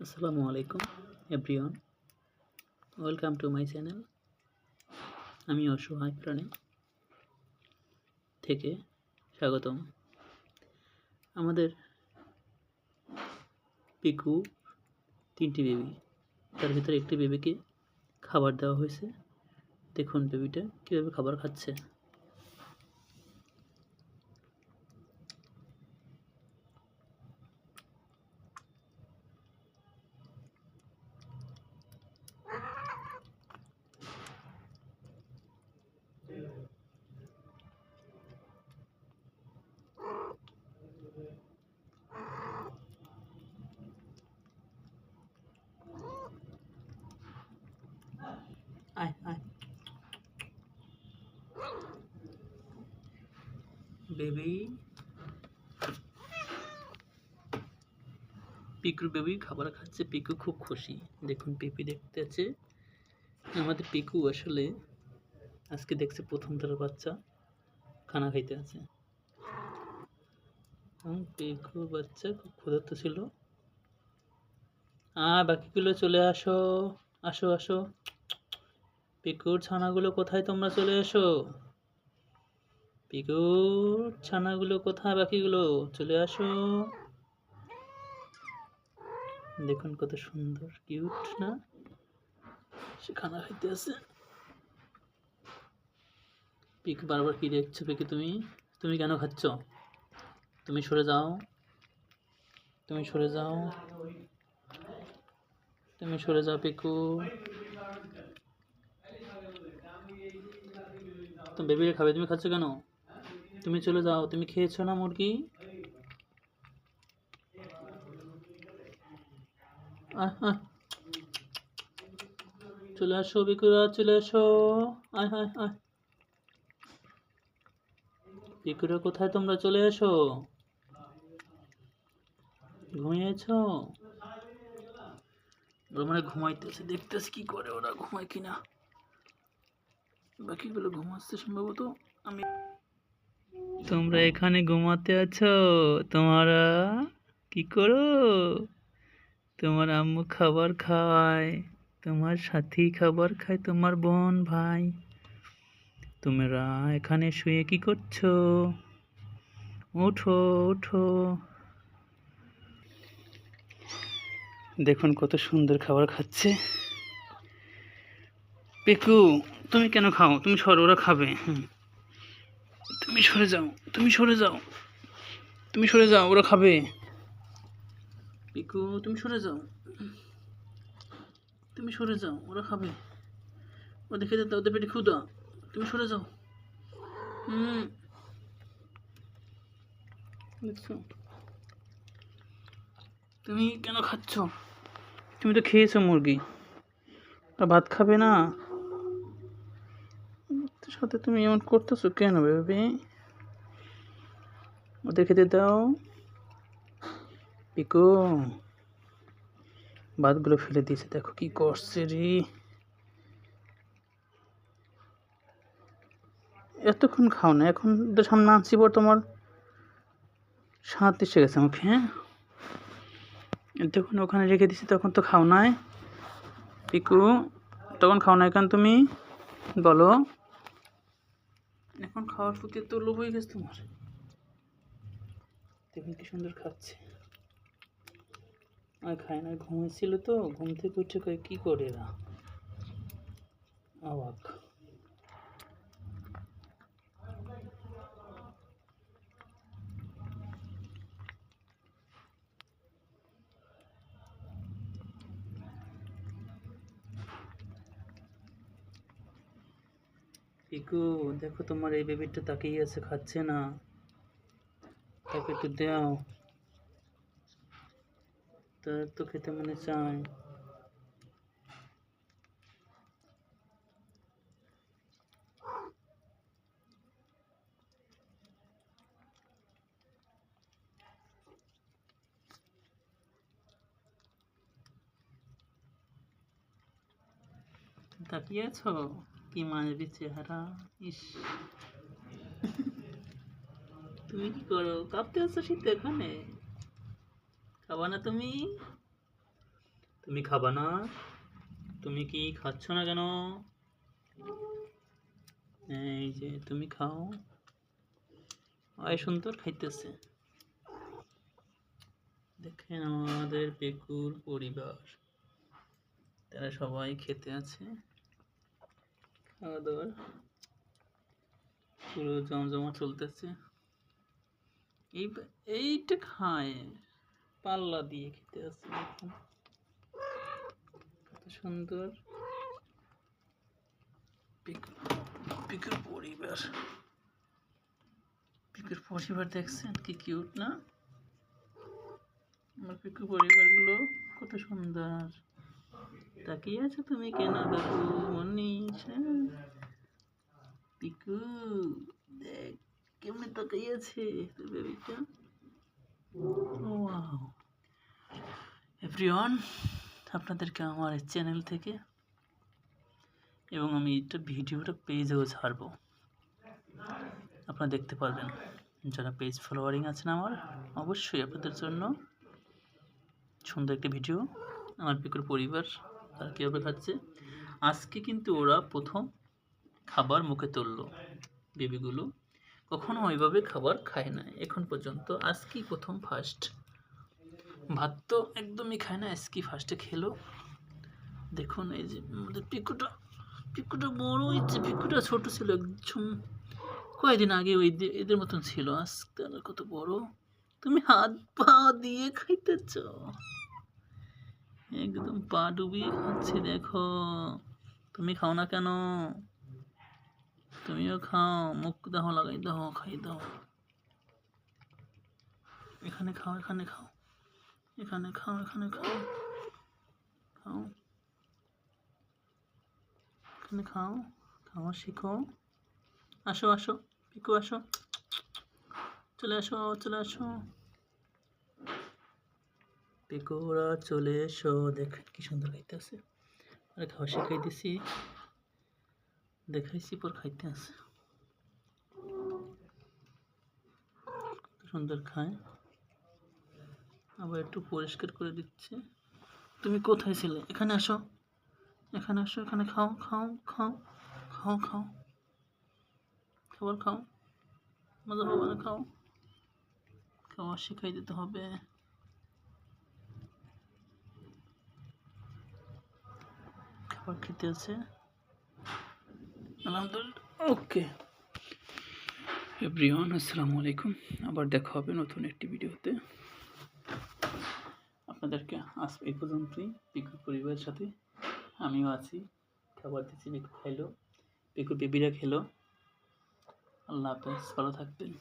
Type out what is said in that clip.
আসসালামু আলাইকুম, everyone. Welcome to my channel. আমি অসহায় প্রাণী থেকে স্বাগতম। আমাদের পিকু তিনটি বেবি। তার ভিতরে একটি বেবিকে খাবার দেওয়া হয়েছে। দেখুন বেবিটা কীভাবে খাবার খাচ্ছে আয় আয় বেবি। পিকুর বেবি খাবার খাচ্ছে, পিকু খুব খুশি। দেখুন, পিপি দেখতে আছে। আমাদের পিকু আসলে আজকে দেখছে প্রথম তার বাচ্চা, খানা খাইতে আছে। পিকু বাচ্চা খুব ক্ষুধার্ত ছিল। আ বাকিগুলো চলে আসো আসো আসো। পিকুর ছানাগুলো কোথায় তোমরা চলে এসো? পিকুর ছানাগুলো কোথায়, বাকিগুলো? চলে আসো। দেখুন কত সুন্দর, কিউট, না? সে খানা খাইতে আছে। পিক, বারবার কি দেখছ পিকে তুমি? তুমি কেন খাচ্ছ? তুমি সরে যাও। তুমি সরে যাও। তুমি সরে যাও পিকু। তুমি বেবিরে খাবে, তুমি খাচ্ছ কেন? তুমি চলে যাও, তুমি খেয়েছো না মুরগি। চলে আসো, বিকুরা, চলে আসো। আয় বিকুরা, কোথায় তোমরা চলে এসো? ঘুমিয়েছ? ওরা মানে ঘুমাইতেছে, দেখতেছে কি করে ওরা, ঘুমায় কিনা। বাকিগুলো ঘুমাচ্ছে সম্ভবত, আমি তোমরা এখানে ঘুমাতে আছো? তোমারা কি করো? তোমার আম্মু খাবার খায়, তোমার সাথী খাবার খায়, তোমার বোন ভাই। তোমরা এখানে শুয়ে কি করছ? ওঠো ওঠো। দেখুন কত সুন্দর খাবার খাচ্ছে। পেকু, তুমি কেন খাও? তুমি সর, ওরা খাবে। হুম। তুমি সরে যাও, তুমি সরে যাও। তুমি সরে যাও, ওরা খাবে। পিকু, তুমি সরে যাও। তুমি সরে যাও, ওরা খাবে। ওদের খেতে দাও ওদের পেটে ক্ষুদা তুমি সরে যাও। হুম। দেখছ? তুমি কেন খাচ্ছ? তুমি তো খেয়েছো মুরগি। ভাত খাবে না? তোর সাথে তুমি এমন করতেছো কেন ভেবে ওদের খেতে দাও। পিকো ভাতগুলো ফেলে দিয়েছে, দেখো কি করছে রে। এতক্ষণ খাও না, এখন তো সামনে আনছি পর তোমার সাত এসে গেছে মুখে হ্যাঁ? এতক্ষণ ওখানে রেখে দিছি তখন তো খাও নাই। পিকু, তখন খাও নাই কেন তুমি? বলো। এখন খাওয়ার প্রতি তো লোভ হয়ে গেছে তোমার? দেখুন কি সুন্দর খাচ্ছে। আর খায় না ঘুমেছিল তো, ঘুম থেকে উঠে কয়, কী করে না অবাক। পিকু, দেখো তোমার এই বেবিটা তাকিয়ে আছে, খাচ্ছে না। তাকে একটু দাও। তার তো খেতে মনে চায়। তাকিয়ে আছো? কি মানবি চেহারা ইস। তুমি কি করো? কাঁপতে আছো শীত এখানে খাবা না তুমি? তুমি খাবা না? তুমি কি খাচ্ছ না কেন? এই যে তুমি খাও। আয় সুন্দর খাইতেছে। দেখেন আমাদের পেকুর পরিবার। তারা সবাই খেতে আছে। খাওয়া দাওয়ার। পুরো জমজমা চলতেছে। এই এইটা খায়। পাল্লা দিয়ে খেতে দেখুন। কত সুন্দর। পিক- পিকুর পরিবার। পিকুর পরিবার দেখছেন কি কিউট না? আমার পিকু পরিবারগুলো কত সুন্দর। তাকিয়ে আছো তুমি কেন বাবু? মনীষ হ্যাঁ? পিকু, দেখ, কেমনে তাকিয়ে আছে তোর বেবিটা? ওয়াও। এভরিওয়ান আপনাদেরকে আমার চ্যানেল থেকে এবং আমি এটা ভিডিওটা পেজেও ছাড়বো। আপনারা দেখতে পারবেন, যারা পেজ ফলোয়ারিং আছেন আমার, অবশ্যই আপনাদের জন্য সুন্দর একটি ভিডিও আমার পিকুর পরিবার তারা কীভাবে খাচ্ছে? আজকে কিন্তু ওরা প্রথম খাবার মুখে তুললো বেবিগুলো। কখনো ওইভাবে খাবার খায় না, এখন পর্যন্ত আজকেই প্রথম ফার্স্ট ভাত তো একদমই খায় না, আজকেই ফার্স্টে খেলো। দেখুন এই যে আমাদের পিকুটা পিকুটা বড় হয়েছে পিকুটা ছোট ছিল একদম। কয়েকদিন আগে ওই এদের মতন ছিল, আজকে আর কত বড়। তুমি হাত পা দিয়ে খাইতেছ। একদম পা ডুবিয়ে খাচ্ছে, দেখো। তুমি খাও না কেন? তুমিও খাও, মুখ দাও লাগাই দাও খাই দাও এখানে খাও এখানে খাও এখানে খাও এখানে খাও খাও। এখানে খাও খাওয়া শিখো। আসো আসো, পিকু, আসো। চলে আসো চলে আসো। পিকুরা চলে এসো। দেখেন কি সুন্দর খাইতেছে। আরে খাওয়া শিখাই দিছি। দেখাইছি, পর খাইতে আছে। সুন্দর খায়। আবার একটু পরিষ্কার করে দিচ্ছে। তুমি কোথায় ছিলে? এখানে আসো। এখানে আসো, এখানে খাও খাও খাও খাও খাও। খাবার খাও। মজা হবে না, খাও। খাওয়া শিখাই দিতে হবে। খেতে আছে আলহামদুলিল্লাহ, ওকে। এভরিওয়ান, আসসালামু আলাইকুম। আবার দেখা হবে নতুন একটি ভিডিওতে। আপনাদেরকে আজ এই পর্যন্তই। পিকুর পরিবারের সাথে আমিও আছি। খাবার দিচ্ছি পিকু খাইলো। পিকুর বেবিরা খেলো। আল্লাহ হাফেজ, ভালো থাকবেন।